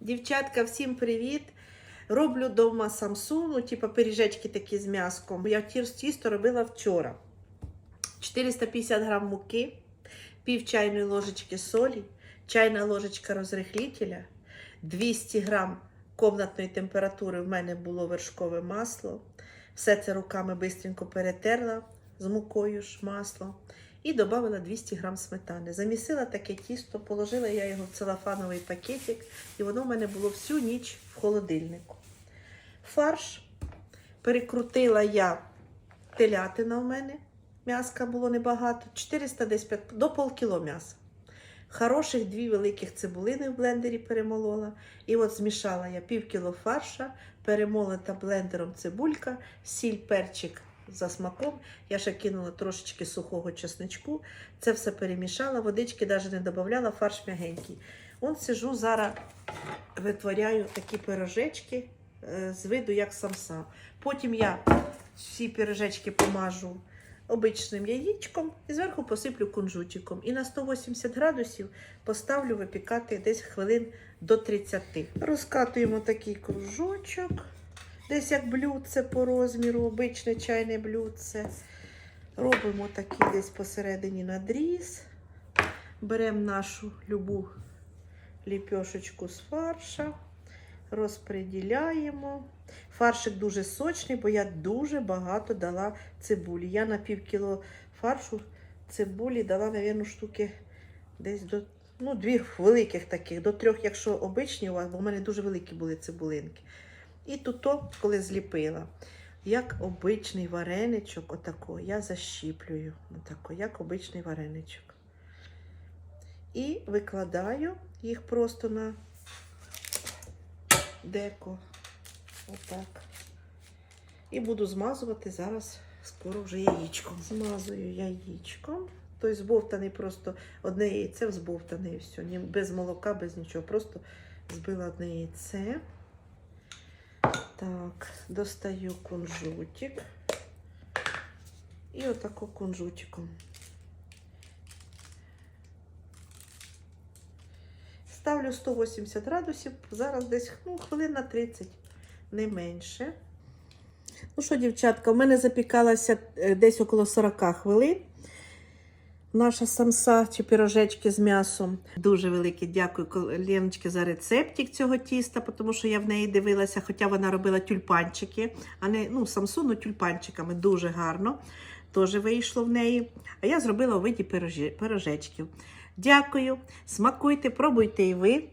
Дівчатка, всім привіт! Роблю вдома самсу, ну, типу пиріжечки такі з м'яском. Я тісто робила вчора. 450 грам муки, пів чайної ложечки солі, чайна ложечка розрихлітеля, 200 грам комнатної температури в мене було вершкове масло. Все це руками бистренько перетерла з мукою ж масло. І додала 200 грам сметани. Замісила таке тісто, положила я його в целофановий пакетик, і воно в мене було всю ніч в холодильнику. Фарш перекрутила я телятина в мене. М'яска було небагато, 400 десь 5, до полкіло м'яса. Хороших дві великих цибулини в блендері перемолола. І от змішала я пів кіло фарша, перемолота блендером цибулька, сіль, перчик за смаком. Я ще кинула трошечки сухого чесничку. Це все перемішала, водички навіть не додавала, фарш м'ягенький. Он сижу зараз, витворяю такі пирожечки е, з виду як самса. Потім я всі пирожечки помажу обичним яєчком і зверху посиплю кунжутиком. І на 180 градусів поставлю випікати десь хвилин до 30. Розкатуємо такий кружочок, десь як блюдце по розміру, обичне чайне блюдце. Робимо такий десь посередині надріз. Беремо нашу любу ліпьошечку з фарша, розподіляємо. Фаршик дуже сочний, бо я дуже багато дала цибулі. Я на пів кіло фаршу цибулі дала, мабуть, штуки десь до ну, дві великих таких, до трьох, якщо обичні у вас, бо в мене дуже великі були цибулинки. І тут, коли зліпила, як обичний вареничок, отако, я защіплюю. Отако, як обичний вареничок. І викладаю їх просто на деко. Отак. І буду змазувати зараз скоро вже яєчком. Змазую яєчком. Тобто збовтаний просто одне яйце взбовтане і все. Без молока, без нічого. Просто збила одне яйце. Так, достаю кунжутик. І отако кунжутиком. Ставлю 180 градусів, зараз десь ну, хвилин на 30, не менше. Ну що, дівчатка, у мене запікалася е, десь около 40 хвилин. Наша самса чи пірожечки з м'ясом. Дуже велике дякую Леночці за рецептик цього тіста, тому що я в неї дивилася, хоча вона робила тюльпанчики, а не ну, самсу, ну тюльпанчиками дуже гарно. Теж вийшло в неї. А я зробила у виді пирожечків. Дякую, смакуйте, пробуйте і ви.